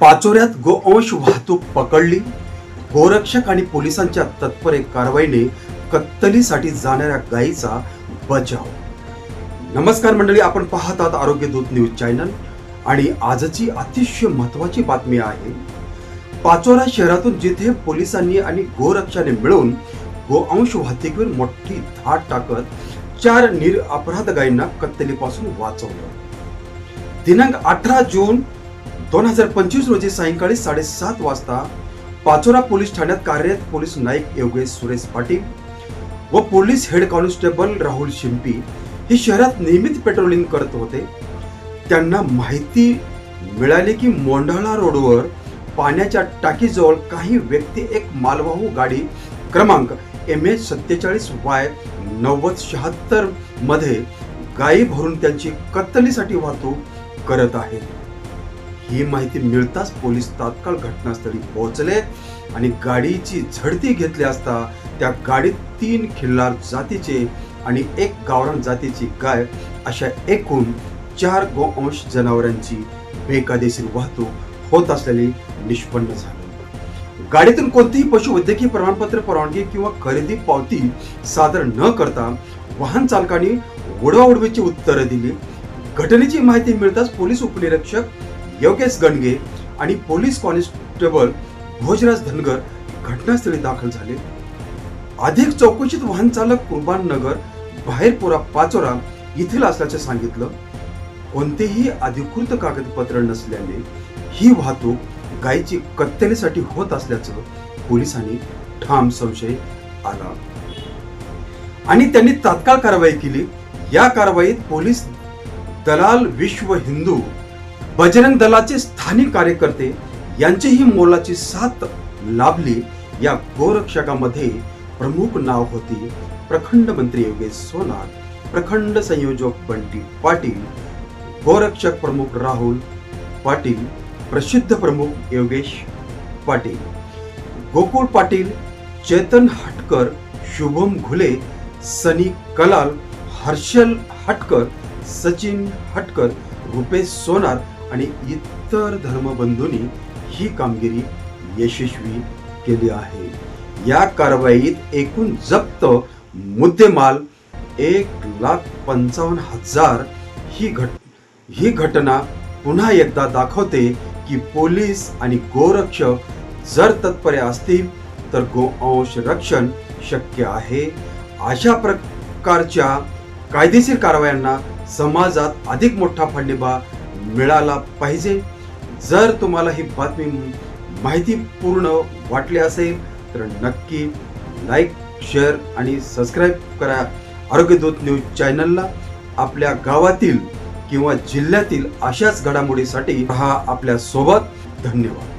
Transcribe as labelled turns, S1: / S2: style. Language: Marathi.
S1: पाचोऱ्यात गोवंश वाहतूक पकडली. गोरक्षक आणि पोलिसांच्या तत्पर कारवाईने कत्तलीसाठी जाणाऱ्या गायीचा बचाव. नमस्कार मंडळी आपण पाहत आहात आरोग्य दूत न्यूज चॅनल. आणि आजची अतिशय महत्वाची बातमी आहे पाचोरा शहरातून जिथे पोलिसांनी आणि गोरक्षाने मिळून गोअंश वाहतुकीवर मोठी धाड टाकत चार निरअपराध गायींना कत्तलीपासून वाचवलं. दिनांक अठरा जून दोन हजार पंचवीस रोजी सायंकाळी साडेसात वाजता पाचोरा पोलीस ठाण्यात कार्यरत पोलीस नाईक योगेश सुरेश पाटील व police head constable Rahul Shimpi हे शहरात नियमित पेट्रोलिंग करत होते. त्यांना माहिती मिळाली की मोंढाळा रोडवर पाण्याच्या टाकीजवळ काही व्यक्ती एक मालवाहू गाडी क्रमांक एम एच सत्तेचाळीस वाय नव्वद शहात्तरमध्ये गायी भरून त्यांची कत्तलीसाठी वाहतूक करत आहेत ही माहिती मिळताच पोलीस तात्काळ घटनास्थळी पोहोचले आणि गाडीची झडती घेतली असता त्या गाडीत तीन खिल्लार जातीचे आणि एक गावरान जातीची गाय अशा एकूण चार गोअंश जनावरांची बेकायदेशीर वाहतूक होत असलेली निष्पन्न झाली. गाडीतून कोणतीही पशुवैद्यकीय प्रमाणपत्र परवानगी किंवा खरेदी पावती सादर न करता वाहन चालकांनी उडवाउडवीची उत्तरं दिली. घटनेची माहिती मिळताच पोलीस उपनिरीक्षक योगेश गणगे आणि पोलीस कॉन्स्टेबल भोजराज धनगर घटनास्थळी दाखल झाले. अधिक चौकशीत वाहन चालक कुर्बान नगर बाहेरपुरा पाचोरा येथील असल्याचे सांगितलं. कोणतेही अधिकृत कागदपत्र नसल्याने ही वाहतूक गायीची कत्तलीसाठी होत असल्याचं पोलिसांनी ठाम संशय आला. आणि त्यांनी तात्काळ कारवाई केली. या कारवाईत पोलीस दलाल विश्व हिंदू बजरंग दलाचे स्थानिक कार्यकर्ते यांचीही मोलाची साथ लाभली. या गोरक्षकामध्ये प्रमुख नाव होती प्रखंड मंत्री योगेश सोनार प्रखंड संयोजक बंटी पाटील गोरक्षक प्रमुख राहुल पाटील प्रसिद्ध प्रमुख योगेश पाटील गोकुळ पाटील चेतन हटकर शुभम घुले सनी कलाल हर्षल हटकर सचिन हटकर रुपेश सोनार आणि इतर धर्मबंधूंनी ही कामगिरी यशस्वी केली आहे. या कारवाईत एकूण जप्त मुद्देमाल एक लाख पंचावन्न हजार ही घट ही घटना पुन्हा एकदा दाखवते की पोलीस आणि गोरक्षक जर तत्परे असतील तर गोअंश रक्षण शक्य आहे. अशा प्रकारच्या कायदेशीर कारवायांना समाजात अधिक मोठा फंडिबा मिळाला पाहिजे. जर तुम्हाला ही बातमी माहितीपूर्ण वाटली असेल तर नक्की लाईक शेअर आणि सबस्क्राईब करा. आरोग्यदूत न्यूज चॅनलला आपल्या गावातील किंवा जिल्ह्यातील अशाच घडामोडीसाठी हा आपल्यासोबत. धन्यवाद.